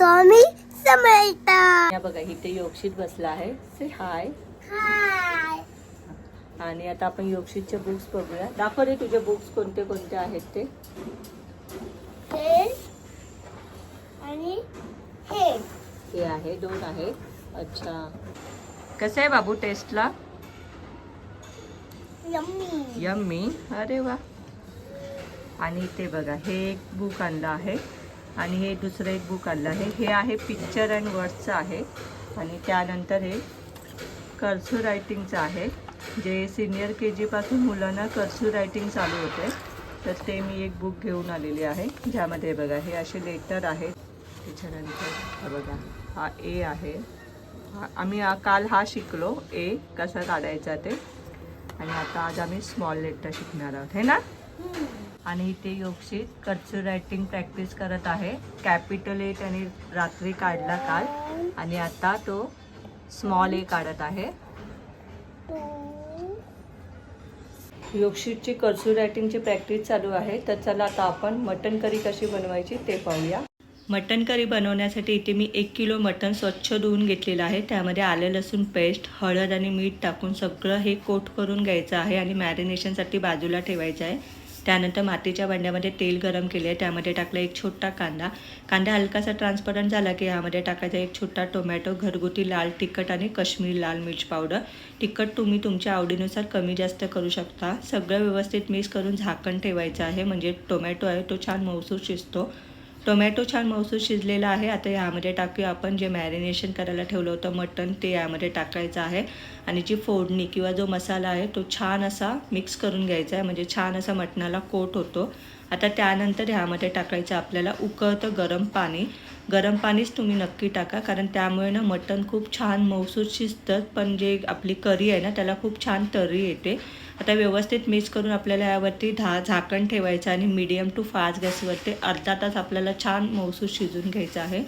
स्वामी समर्थ. या बघा इथे योगशीत बसला आहे. से हाय हाय आणि आता आपण योगशीतचे बुक्स बघूया. दाखव रे तुझे बुक्स कोणते कोणते आहेत ते. हे आणि हे. हे आहे दोन आहेत. अच्छा. कसं आहे बाबू टेस्टला यम्मी यम्मी अरे वा. आणि ते बघा हे एक बुक आणलं आहे. आणि हे दुसरं एक बुक आणलं आहे. हे आहे पिक्चर अँड वर्ड्सचं आहे. आणि त्यानंतर हे कर्सू रायटिंगचं आहे. जे सिनियर के जीपासून मुलांना कर्सू रायटिंग चालू होते तर ते मी एक बुक घेऊन आलेली आहे. ज्यामध्ये बघा हे असे लेटर आहेत. त्याच्यानंतर बघा हा ए आहे. आम्ही काल हा शिकलो. ए कसा काढायचा ते. आणि आता आज आम्ही स्मॉल लेटर शिकणार आहोत. हे ना? आणि इथे योगशीत कर्च्यू रायटिंग प्रॅक्टिस करत आहे. कॅपिटल ए त्याने रात्री काढला काल. आणि आता तो स्मॉल ए काढत आहे. योगशीटची कर्च्यू रायटिंगची प्रॅक्टिस चालू आहे. तर चला आता आपण मटन करी कशी बनवायची ते पाहूया. मटन करी बनवण्यासाठी इथे मी एक किलो मटन स्वच्छ धुवून घेतलेलं आहे. त्यामध्ये आलं लसूण पेस्ट हळद आणि मीठ टाकून सगळं हे कोट करून घ्यायचं आहे आणि मॅरिनेशनसाठी बाजूला ठेवायचं आहे. त्यानंतर मातीच्या भांड्यामध्ये तेल गरम केले त्यामध्ये टाकला एक छोटा कांदा. कांदा हलकासा ट्रान्सपरंट झाला की यामध्ये टाकायचा एक छोटा टोमॅटो घरगुती लाल तिखट आणि काश्मीर लाल मिर्च पावडर तिखट तुम्ही तुमच्या आवडीनुसार कमी जास्त करू शकता. सगळं व्यवस्थित मिक्स करून झाकण ठेवायचं आहे. म्हणजे टोमॅटो आहे तो छान मौसूर शिजतो. टोमॅटो छान मौसूर शिजलेला आहे. आता यामध्ये टाकूया आपण जे मॅरिनेशन करायला ठेवलं होतं मटण ते यामध्ये टाकायचं आहे. आणि जी फोडणी किंवा जो मसाला आहे तो छान असा मिक्स करून घ्यायचा आहे. म्हणजे छान असा मटणाला कोट होतो. आता त्यानंतर ह्यामध्ये टाकायचं आपल्याला उकळतं गरम पाणी. गरम पाणीच तुम्ही नक्की टाका कारण त्यामुळे ना मटण खूप छान मौसूर शिजतं पण जे आपली करी आहे ना त्याला खूप छान तर्री येते. आता व्यवस्थित मिक्स करून आपल्याला यावरती धा झाकण ठेवायचं आणि मीडियम टू फास्ट गॅसवरती अर्धा तास आपल्याला छान मौसूर शिजून घ्यायचं आहे.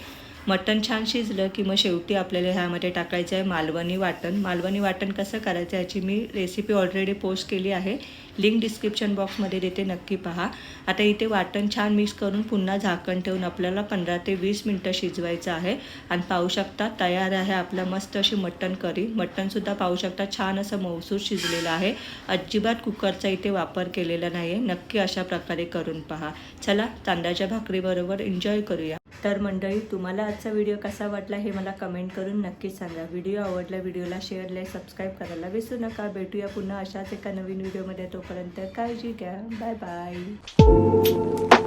मटण छान शिजलं की मग शेवटी आपल्याला ह्यामध्ये टाकायचं आहे मालवणी वाटण. मालवणी वाटण कसं करायचं याची मी रेसिपी ऑलरेडी पोस्ट केली आहे. लिंक डिस्क्रिप्शन बॉक्समध्ये देते नक्की पहा. आता इथे वाटण छान मिक्स करून पुन्हा झाकण ठेवून आपल्याला पंधरा ते वीस मिनटं शिजवायचं आहे. आणि पाहू शकता तयार आहे आपला मस्त अशी मटण करी. मटणसुद्धा पाहू शकता छान असं मौसूर शिजलेलं आहे. अजिबात कुकरचा इथे वापर केलेला नाही आहे नक्की अशा प्रकारे करून पहा. चला तांदळाच्या भाकरीबरोबर एन्जॉय करूया. तर मंडळी तुम्हाला आजचा व्हिडिओ कसा वाटला हे मला कमेंट करून नक्कीच सांगा. व्हिडिओ आवडला व्हिडिओला शेअर लाईक सबस्क्राईब करायला विसरू नका. भेटूया पुन्हा अशाच एका नवीन व्हिडिओमध्ये. तोपर्यंत काळजी घ्या. Bye bye